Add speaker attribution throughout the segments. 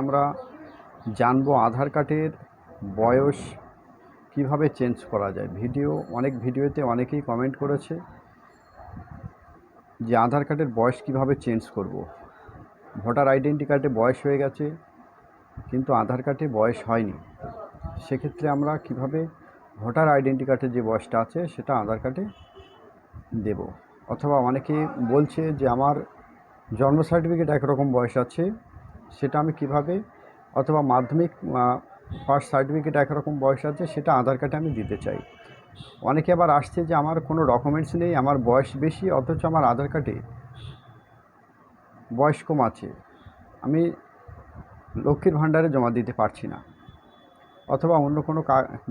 Speaker 1: আমরা জানব আধার কার্ডের বয়স কীভাবে চেঞ্জ করা যায়? ভিডিও অনেক ভিডিওতে অনেকেই কমেন্ট করেছে যে আধার কার্ডের বয়স কীভাবে চেঞ্জ করব। ভোটার আইডেন্টি কার্ডে বয়স হয়ে গেছে, কিন্তু আধার কার্ডে বয়স হয়নি। সেক্ষেত্রে আমরা কীভাবে ভোটার আইডেন্টি কার্ডের যে বয়সটা আছে, সেটা আধার কার্ডে দেব? অথবা অনেকে বলছে যে আমার জন্ম সার্টিফিকেট একরকম বয়স আছে সেটা আমি কীভাবে অথবা মাধ্যমিক পাস সার্টিফিকেট একরকম বয়স আছে, সেটা আধার কার্ডে আমি দিতে চাই। অনেকে আবার আসছে যে আমার কোনো ডকুমেন্টস নেই, আমার বয়স বেশি, অথচ আমার আধার কার্ডে বয়স কম আছে। আমি লক্ষ্মীর ভাণ্ডারে জমা দিতে পারছি না, অথবা অন্য কোনো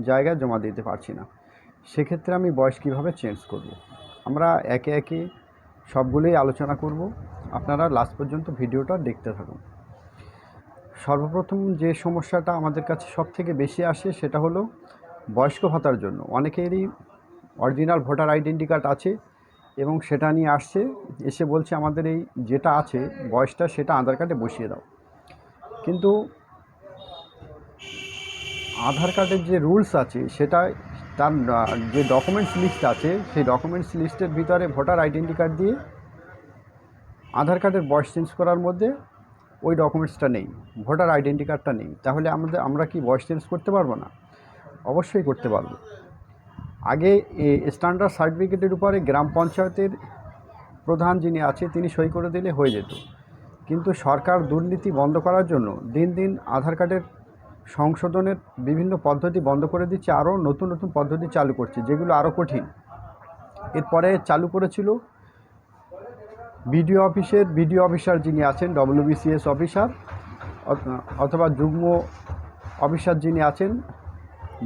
Speaker 1: জায়গায় জমা দিতে পারছি না। সেক্ষেত্রে আমি বয়স কীভাবে চেঞ্জ করব। আমরা একে একে সবগুলোই আলোচনা করব। আপনারা লাস্ট পর্যন্ত ভিডিওটা দেখতে থাকুন। সর্বপ্রথম যে সমস্যাটা আমাদের কাছে সব থেকে বেশি আসে সেটা হলো বয়স্ক ভাতার জন্য। অনেকেরই অরিজিনাল ভোটার আইডেন্টি কার্ড আছে এবং সেটা নিয়ে আসছে, এসে বলছে আমাদের এই যেটা আছে, বয়সটা সেটা আধার কার্ডে বসিয়ে দাও। কিন্তু আধার কার্ডের যে রুলস আছে, সেটা তার যে ডকুমেন্টস লিস্ট আছে, সেই ডকুমেন্টস লিস্টের ভিতরে ভোটার আইডেন্টি কার্ড দিয়ে আধার কার্ডের বয়স চেঞ্জ করার মধ্যে ওই ডকুমেন্টসটা নেই, ভোটার আইডেন্টি কার্ডটা নেই, তাহলে আমাদের, আমরা কি বয়স চেঞ্জ করতে পারব না? অবশ্যই করতে পারব। আগে স্ট্যান্ডার্ড সার্টিফিকেটের উপরে গ্রাম পঞ্চায়েতের প্রধান যিনি আছে, তিনি সই করে দিলে হয়ে যেত। কিন্তু সরকার দুর্নীতি বন্ধ করার জন্য দিন দিন আধার কার্ডের সংশোধনের বিভিন্ন পদ্ধতি বন্ধ করে দিচ্ছে, আরও নতুন নতুন পদ্ধতি চালু করছে, যেগুলো আরও কঠিন। এরপরে চালু করেছিল বিডিও অফিসের বিডিও অফিসার যিনি আছেন ডব্লিউবিসিএস অফিসার, অথবা যুগ্ম অফিসার যিনি আছেন,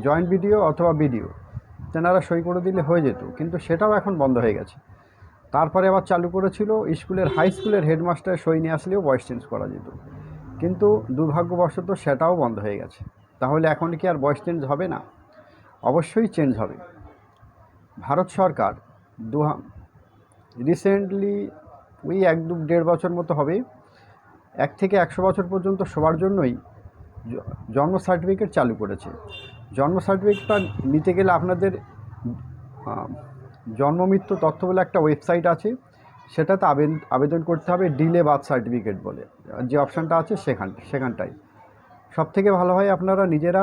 Speaker 1: জয়েন্ট বিডিও অথবা বিডিও, তেনারা সই করে দিলে হয়ে যেত, কিন্তু সেটাও এখন বন্ধ হয়ে গেছে। তারপরে আবার চালু করেছিল, স্কুলের, হাই স্কুলের হেডমাস্টার সই নিয়ে আসলেও বয়স চেঞ্জ করা যেত। কিন্তু দুর্ভাগ্যবশত সেটাও বন্ধ হয়ে গেছে। তাহলে এখন কি আর বয়স চেঞ্জ হবে না? অবশ্যই চেঞ্জ হবে। ভারত সরকার দু রিসেন্টলি ওই এক দু দেড় বছর মতো হবে এক থেকে একশো বছর পর্যন্ত সবার জন্যই জন্ম সার্টিফিকেট চালু করেছে। জন্ম সার্টিফিকেটটা নিতে গেলে আপনাদের জন্ম মৃত্যু তথ্য বলে একটা ওয়েবসাইট আছে। সেটাতে আবেদন আবেদন করতে হবে ডিলে বার্থ সার্টিফিকেট বলে। যে অপশানটা আছে সেখান, সেখানটায়। সব থেকে ভালো হয় আপনারা নিজেরা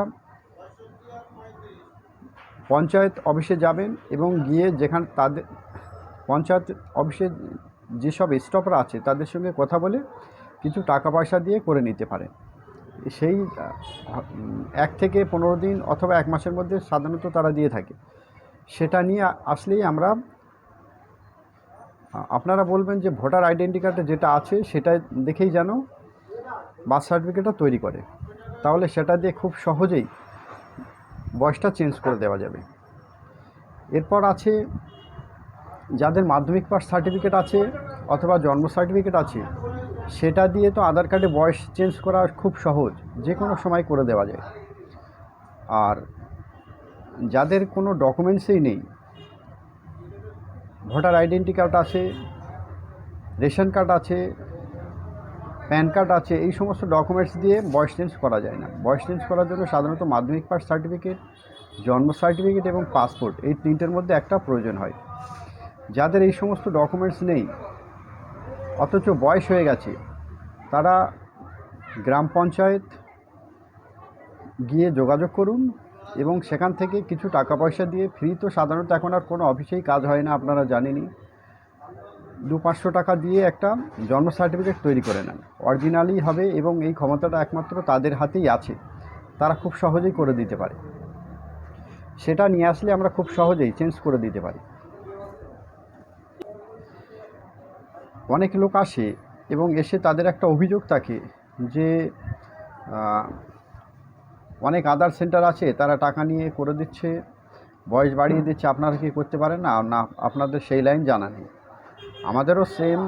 Speaker 1: পঞ্চায়েত অফিসে যাবেন এবং গিয়ে যেখান তাদের, পঞ্চায়েত অফিসে যেসব স্টপরা আছে, তাদের সঙ্গে কথা বলে কিছু টাকা পয়সা দিয়ে করে নিতে পারেন সেই এক থেকে পনেরো দিন অথবা এক মাসের মধ্যে সাধারণত তারা দিয়ে থাকে। সেটা নিয়ে আসলেই আমরা আপনারা বলবেন যে ভোটার আইডেন্টি কার্ডে যেটা আছে সেটা দেখেই যেন বার্থ সার্টিফিকেটটা তৈরি করে। তাহলে সেটা দিয়ে খুব সহজেই বয়সটা চেঞ্জ করে দেওয়া যাবে। এরপর আছে যাদের মাধ্যমিক পাস সার্টিফিকেট আছে অথবা জন্ম সার্টিফিকেট আছে, সেটা দিয়ে তো আধার কার্ডে বয়স চেঞ্জ করা খুব সহজ যে কোনো সময় করে দেওয়া যায়। আর যাদের কোনো ডকুমেন্টসই নেই, ভোটার আইডেন্টি কার্ড আছে, রেশন কার্ড আছে, প্যান কার্ড আছে, এই সমস্ত ডকুমেন্টস দিয়ে বয়স চেঞ্জ করা যায় না। বয়স চেঞ্জ করার জন্য সাধারণত মাধ্যমিক পাস সার্টিফিকেট জন্ম সার্টিফিকেট এবং পাসপোর্ট এই তিনটের মধ্যে একটা প্রয়োজন হয়। যাদের এই সমস্ত ডকুমেন্টস নেই, অথচ বয়স হয়ে গেছে, তারা গ্রাম পঞ্চায়েত গিয়ে যোগাযোগ করুন এবং সেখান থেকে কিছু টাকা পয়সা দিয়ে ফ্রি তো সাধারণত এখন আর কোনো অফিসেই কাজ হয় না, আপনারা জানেনই। দু পাঁচশো টাকা দিয়ে একটা জন্ম সার্টিফিকেট তৈরি করে নেন। অরিজিনালি হবে এবং এই ক্ষমতাটা একমাত্র তাদের হাতেই আছে। তারা খুব সহজেই করে দিতে পারে। সেটা নিয়ে আসলে আমরা খুব সহজেই চেঞ্জ করে দিতে পারি। অনেক লোক আসে এবং এসে তাদের একটা অভিযোগ থাকে যে অনেক আদার সেন্টার আছে তারা টাকা নিয়ে করে দিচ্ছে বয়স বাড়িয়ে দিচ্ছে আপনারা কি করতে পারেন? না না আপনাদের সেই লাইন জানা নেই। আমাদেরও সেম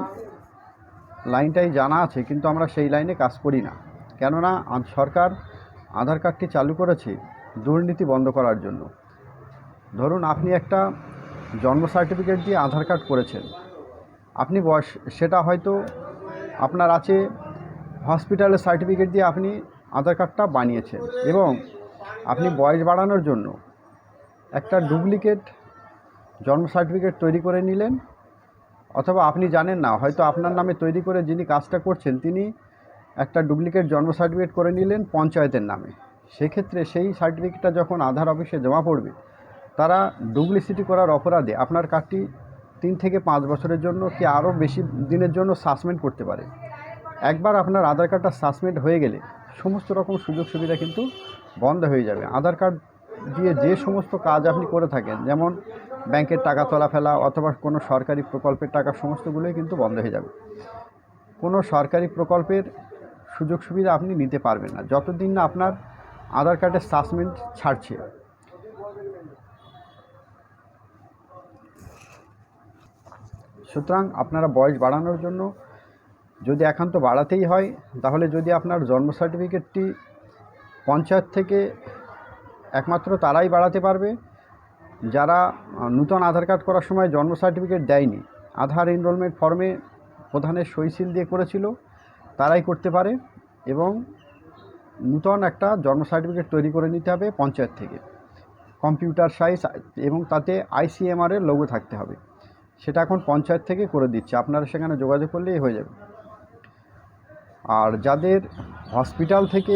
Speaker 1: লাইনটাই জানা আছে কিন্তু আমরা সেই লাইনে কাজ করি না। কেননা সরকার আধার কার্ডটি চালু করেছে দুর্নীতি বন্ধ করার জন্য। ধরুন আপনি একটা জন্ম সার্টিফিকেট দিয়ে আধার কার্ড করেছেন। আপনি বয়স, সেটা হয়তো আপনার আছে হসপিটালের সার্টিফিকেট দিয়ে আপনি আধার কার্ডটা বানিয়েছেন। এবং আপনি বয়স বাড়ানোর জন্য একটা ডুপ্লিকেট জন্ম সার্টিফিকেট তৈরি করে নিলেন, অথবা আপনি জানেন না, হয়তো আপনার নামে তৈরি করে যিনি কাজটা করছেন, তিনি একটা ডুপ্লিকেট জন্ম সার্টিফিকেট করে নিলেন পঞ্চায়েতের নামে। সেক্ষেত্রে সেই সার্টিফিকেটটা যখন আধার অফিসে জমা পড়বে, তারা ডুপ্লিসিটি করার অপরাধে আপনার কার্ডটি তিন থেকে পাঁচ বছরের জন্য কি আরও বেশি দিনের জন্য সাসপেন্ড করতে পারে? একবার আপনার আধার কার্ডটা সাসপেন্ড হয়ে গেলে সমস্ত রকম সুযোগ সুবিধা কিন্তু বন্ধ হয়ে যাবে। আধার কার্ড দিয়ে যে সমস্ত কাজ আপনি করে থাকেন, যেমন ব্যাংকের টাকা তোলা ফেলা অথবা কোনো সরকারি প্রকল্পের টাকা, সমস্তগুলোই কিন্তু বন্ধ হয়ে যাবে। কোনো সরকারি প্রকল্পের সুযোগ সুবিধা আপনি নিতে পারবেন না। যতদিন না আপনার আধার কার্ডের সাসপেন্ড ছাড়ছে সুতরাং আপনারা বয়স বাড়ানোর জন্য যদি একান্ত বাড়াতেই হয়, তাহলে যদি আপনার জন্ম সার্টিফিকেটটি পঞ্চায়েত থেকে একমাত্র তারাই বাড়াতে পারবে। যারা নূতন আধার কার্ড করার সময় জন্ম সার্টিফিকেট দেয়নি, আধার এনরোলমেন্ট ফর্মে প্রধানের সইসিল দিয়ে করেছিল, তারাই করতে পারে এবং নূতন একটা জন্ম সার্টিফিকেট তৈরি করে নিতে হবে পঞ্চায়েত থেকে। কম্পিউটার সাইজ এবং তাতে আইসিএমআরের লোগো থাকতে হবে। সেটা এখন পঞ্চায়েত থেকে করে দিচ্ছে। আপনারা সেখানে যোগাযোগ করলেই হয়ে যাবে। আর যাদের হসপিটাল থেকে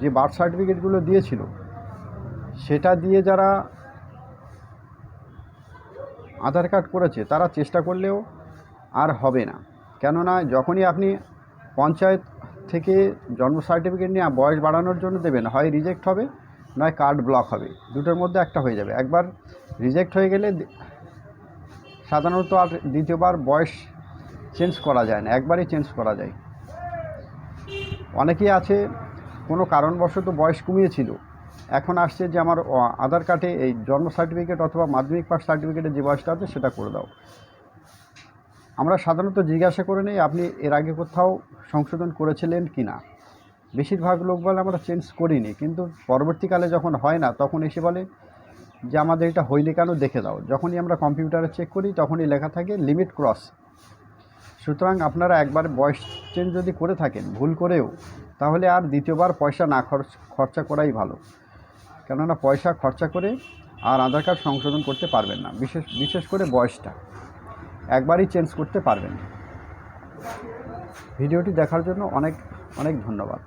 Speaker 1: যে বার্থ সার্টিফিকেটগুলো দিয়েছিল, সেটা দিয়ে যারা আধার কার্ড করেছে, তারা চেষ্টা করলেও আর হবে না। কেননা যখনই আপনি পঞ্চায়েত থেকে জন্ম সার্টিফিকেট নিয়ে বয়স বাড়ানোর জন্য দেবেন, হয় রিজেক্ট হবে, নয় কার্ড ব্লক হবে। দুটোর মধ্যে একটা হয়ে যাবে। একবার রিজেক্ট হয়ে গেলে সাধারণত আর দ্বিতীয়বার বয়স চেঞ্জ করা যায় না, একবারই চেঞ্জ করা যায়। অনেকেই আছে, কোনো কারণবশত বয়স কমিয়েছিল। এখন আসছে যে আমার আধার কার্ডে এই জন্ম সার্টিফিকেট অথবা মাধ্যমিক পাস সার্টিফিকেটে যে বয়সটা আছে সেটা করে দাও। আমরা সাধারণত জিজ্ঞাসা করে নেই, আপনি এর আগে কোথাও সংশোধন করেছিলেন কি না বেশিরভাগ লোক বলে আমরা চেঞ্জ করিনি, কিন্তু পরবর্তীকালে যখন হয় না, তখন এসে বলে যে আমাদের এটা হইলে কেন দেখে দাও। যখনই আমরা কম্পিউটারে চেক করি, তখনই লেখা থাকে লিমিট ক্রস সুতরাং আপনারা একবার বয়স চেঞ্জ যদি করে থাকেন, ভুল করেও, তাহলে আর দ্বিতীয়বার পয়সা না খরচ, খরচা করাই ভালো। কেননা পয়সা খরচা করে আর আধার কার্ড সংশোধন করতে পারবেন না, বিশেষ বিশেষ করে বয়সটা। একবারই চেঞ্জ করতে পারবেন ভিডিওটি দেখার জন্য অনেক অনেক ধন্যবাদ।